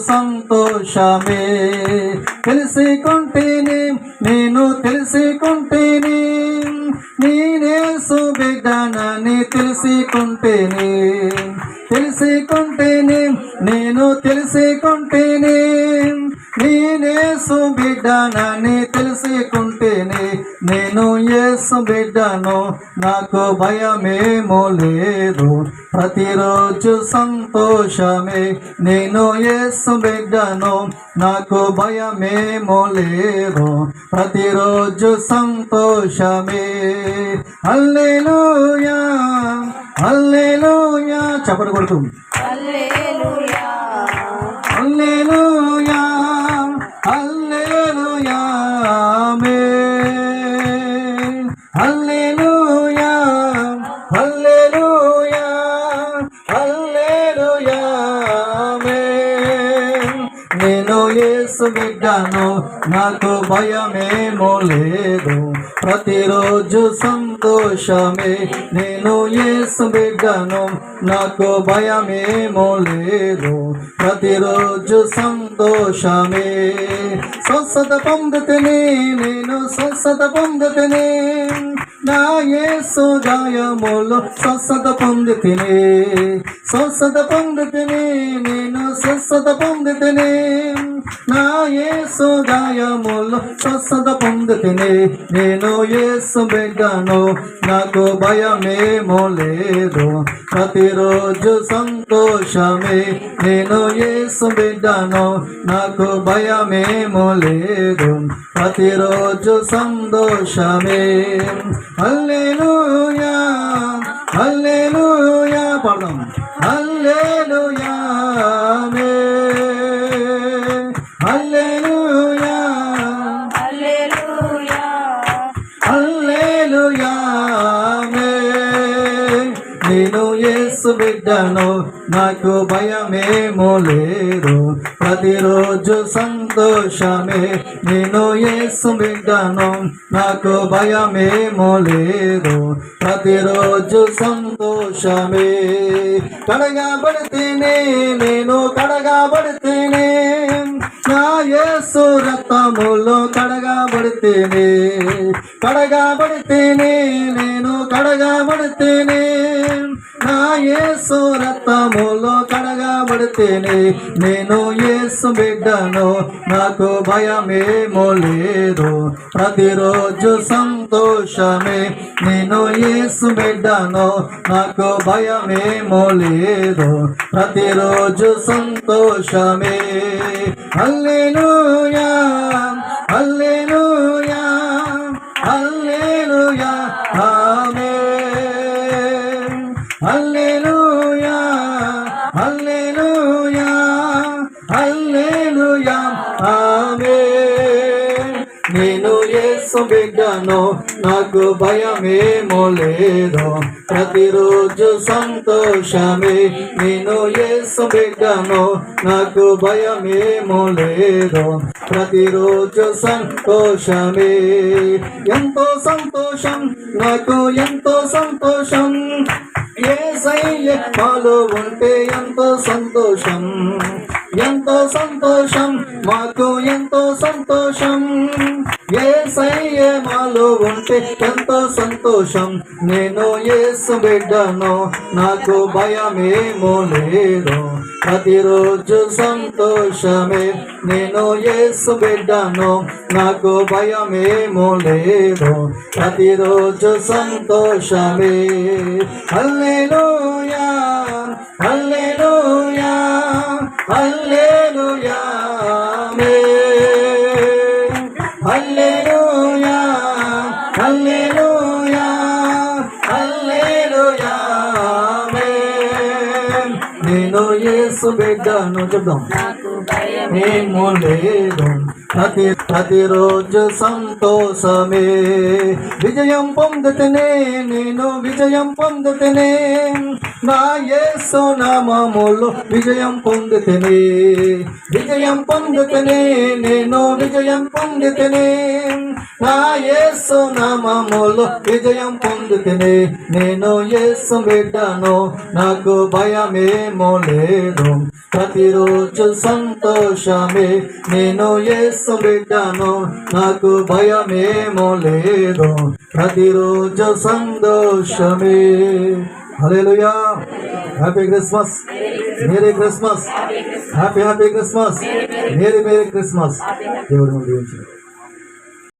సంతోషమే. తెలిసికొంటేనే నేను తెలిసికొంటేనే. నేనే బిడ్డనని తెలిసికొంటేనే. తెలిసికొంటేనే నేను తెలిసికొంటేనే. నేనే బిడ్డనని తెలిసికొంటేనే. నేను యేసు బిడ్డను నాకు భయమేమో లేదు. ప్రతిరోజు సంతోషమే. నేను యేసు బిడ్డను నాకు భయమేమో లేదు. ప్రతిరోజు సంతోషమే. అల్లెలుయా అల్లెలుయా చెప్పడు కొడుకు నేను యేసు బిడ్డను నాకు భయమేమో లేదు. ప్రతిరోజు సంతోషమే నేను యేసు బిడ్డను నాకు భయమేమో లేదు. ప్రతిరోజు సంతోషమే. స్వస్థత పొందుతనే నేను స్వస్థత పొందుతనే. నా యేసు గాయములు స్వస్థత పొందుతనే. స్వస్థత పొందుతనే నేను స్వస్థత పొందుతనే. నా యేసు గాయములు స్వస్థత పొందుతనే. నేను యేసు బిడ్డను నాకు భయమేమో లేదు. ప్రతిరోజు సంతోషమే. నేను యేసు బిడ్డను నాకు భయమేమో లేదు. ప్రతిరోజు సంతోషమే. అల్లెలుయా అల్లెలుయా పడదాం. అల్లే నేను యేసు బిడ్డను నాకు భయమేమో లేదు. ప్రతిరోజు సంతోషమే. నేను యేసు బిడ్డను నాకు భయమేమో లేదు. ప్రతిరోజు సంతోషమే. కడగబడితేనే నేను కడగబడితేనే నా యేసు రక్తములో కడగబడితేనే కడగబడితేనే నేను కడగబడితేనే నా యేసు రక్తములో కడగబడితేనే నేను యేసు బిడ్డను. నాకు భయమేమో లేదు. ప్రతిరోజు సంతోషమే నేను యేసు బిడ్డను. నాకు భయమేమో లేదు. ప్రతిరోజు సంతోషమే. హల్లెలూయా. హల్లెలూయా హల్లెలూయా హల్లెలూయా. ఆమేన్. నేను యేసు బిడ్డను నాకు భయమేమో లేదు. ప్రతిరోజు సంతోషమే. నేను యేసు బిడ్డను నాకు భయమేమో లేదు. ప్రతిరోజు సంతోషమే. ఎంతో సంతోషం నాకు ఎంతో సంతోషం. ఏ మాలో ఉంటే ఎంతో సంతోషం. ఎంతో సంతోషం మాకు ఎంతో సంతోషం. ఏ మాలో ఉంటే ఎంతో సంతోషం. నేను ఏసు బిడ్డను నాకు భయమేమో లేదు. ప్రతిరోజు సంతోషమే నేను ఏసు బిడ్డను నాకు భయమేమో లేదు. ప్రతిరోజు సంతోషమే. అల్లేలో నేను యేసు బిడ్డను చెప్దాం నాకు భయం ఏమో లేదు. ప్రతి ప్రతిరోజు సంతోషమే. విజయం పొందుతనే నేను విజయం పొందుతనే నా యేసు నామములో విజయం పొందుతనే విజయం పొందుతనే నేను విజయం పొందుతనే నా యేసు నామములో విజయం పొందుతనే. నేను యేసు బిడ్డను. నాకు భయమేమో లేదు. ప్రతిరోజు సంతోషమే. నేను యేసు బిడ్డను. నాకు భయమేమో లేదు. ప్రతిరోజు సంతోషమే. Hallelujah. Happy Christmas merry Christmas happy happy Christmas merry merry Christmas దేవుడు